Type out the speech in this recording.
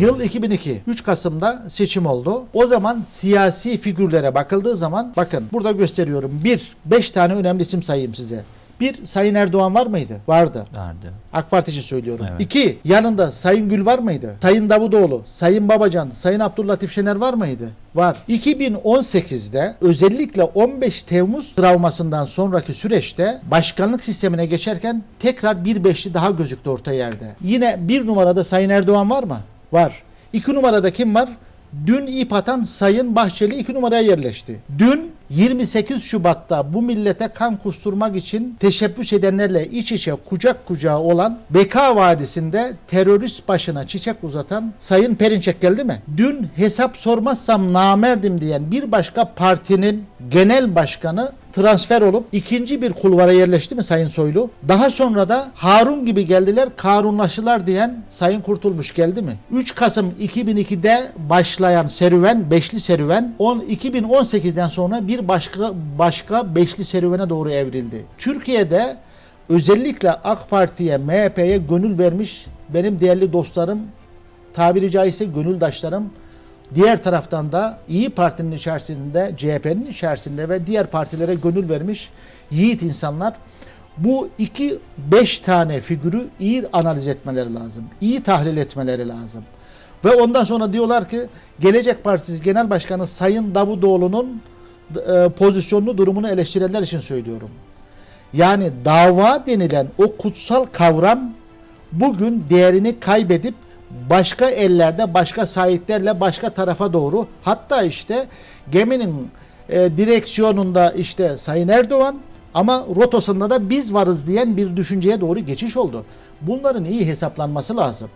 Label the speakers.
Speaker 1: Yıl 2002. 3 Kasım'da seçim oldu. O zaman siyasi figürlere bakıldığı zaman bakın burada gösteriyorum. Bir, 5 tane önemli isim sayayım size. Bir, Sayın Erdoğan var mıydı? Vardı.
Speaker 2: Vardı.
Speaker 1: AK Parti için söylüyorum.
Speaker 2: Evet.
Speaker 1: İki, yanında Sayın Gül var mıydı? Sayın Davutoğlu, Sayın Babacan, Sayın Abdüllatif Şener var mıydı? Var. 2018'de özellikle 15 Temmuz travmasından sonraki süreçte başkanlık sistemine geçerken tekrar bir beşli daha gözüktü orta yerde. Yine bir numarada Sayın Erdoğan var mı? Var. İki numarada kim var? Dün ip atan Sayın Bahçeli iki numaraya yerleşti. Dün 28 Şubat'ta bu millete kan kusturmak için teşebbüs edenlerle iç içe kucak kucağa olan Beka Vadisi'nde terörist başına çiçek uzatan Sayın Perinçek geldi mi? Dün hesap sormazsam namerdim diyen bir başka partinin genel başkanı transfer olup ikinci bir kulvara yerleşti mi Sayın Soylu? Daha sonra da Harun gibi geldiler, Karunlaşılar diyen Sayın Kurtulmuş geldi mi? 3 Kasım 2002'de başlayan serüven, beşli serüven, 10 2018'den sonra bir başka başka beşli serüvene doğru evrildi. Türkiye'de özellikle AK Parti'ye, MHP'ye gönül vermiş benim değerli dostlarım, tabiri caizse gönüldaşlarım, Diğer taraftan da İyi Parti'nin içerisinde, CHP'nin içerisinde ve diğer partilere gönül vermiş yiğit insanlar bu iki beş tane figürü iyi analiz etmeleri lazım. iyi tahlil etmeleri lazım. Ve ondan sonra diyorlar ki Gelecek Partisi Genel Başkanı Sayın Davutoğlu'nun e, pozisyonunu, durumunu eleştirenler için söylüyorum. Yani dava denilen o kutsal kavram bugün değerini kaybedip başka ellerde, başka sahiplerle başka tarafa doğru hatta işte geminin e, direksiyonunda işte Sayın Erdoğan ama rotosunda da biz varız diyen bir düşünceye doğru geçiş oldu. Bunların iyi hesaplanması lazım.